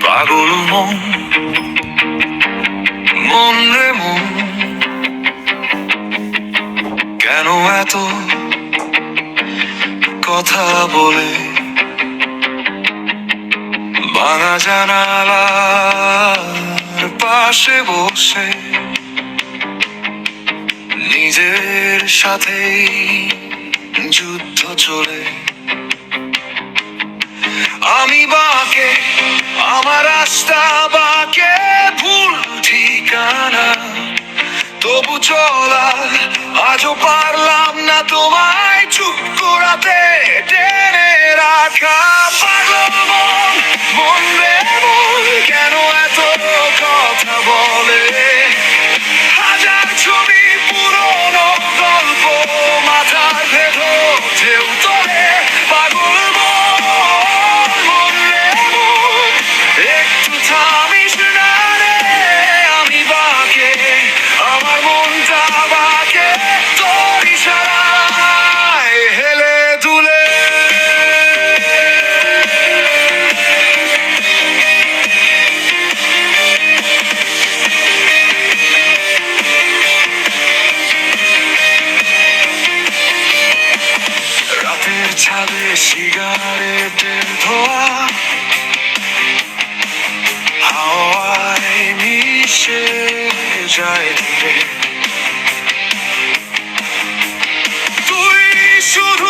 পাগল মন মন রে মন কেন এত কথা বলে? ভাঙা জানালার পাশে বসে নিজের সাথেই যুদ্ধ চলে। আমি বাকে, আমার রাস্তা বাকে, ভুল ঠিকানা। তবু চলা আজও পারলাম না তোমায় চুপ করাতে, টেনে রাখা। সিগারেটের ধোয়া হাওয়ায় মিশে যায় ধীরে তুই শুধু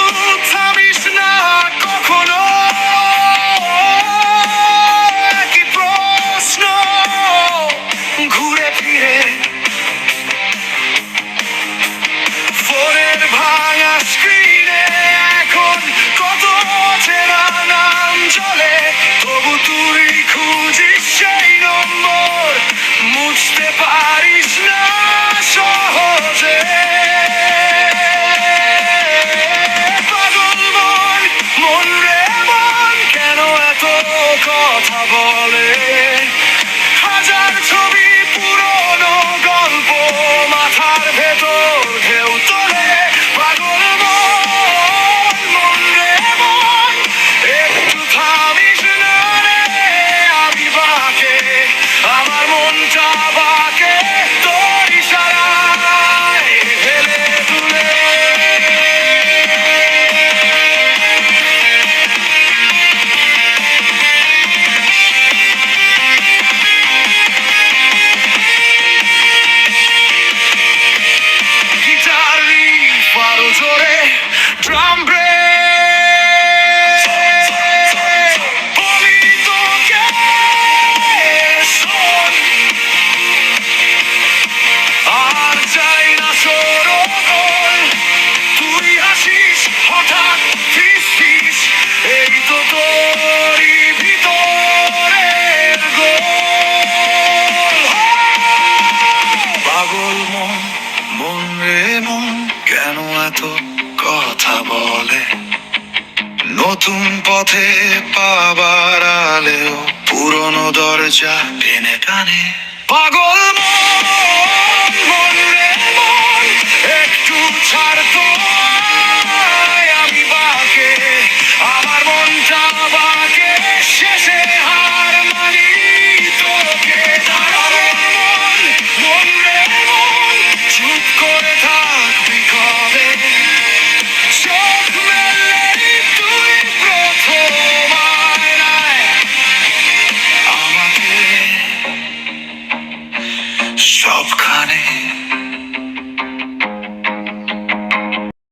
মন মন রে মন কেন এত কথা বলে। নতুন পথে পাবার আলেও পুরনো দরজা টেনে টানে। পাগল মন মন রে মন, একটু ছাড়তো soft, Connie.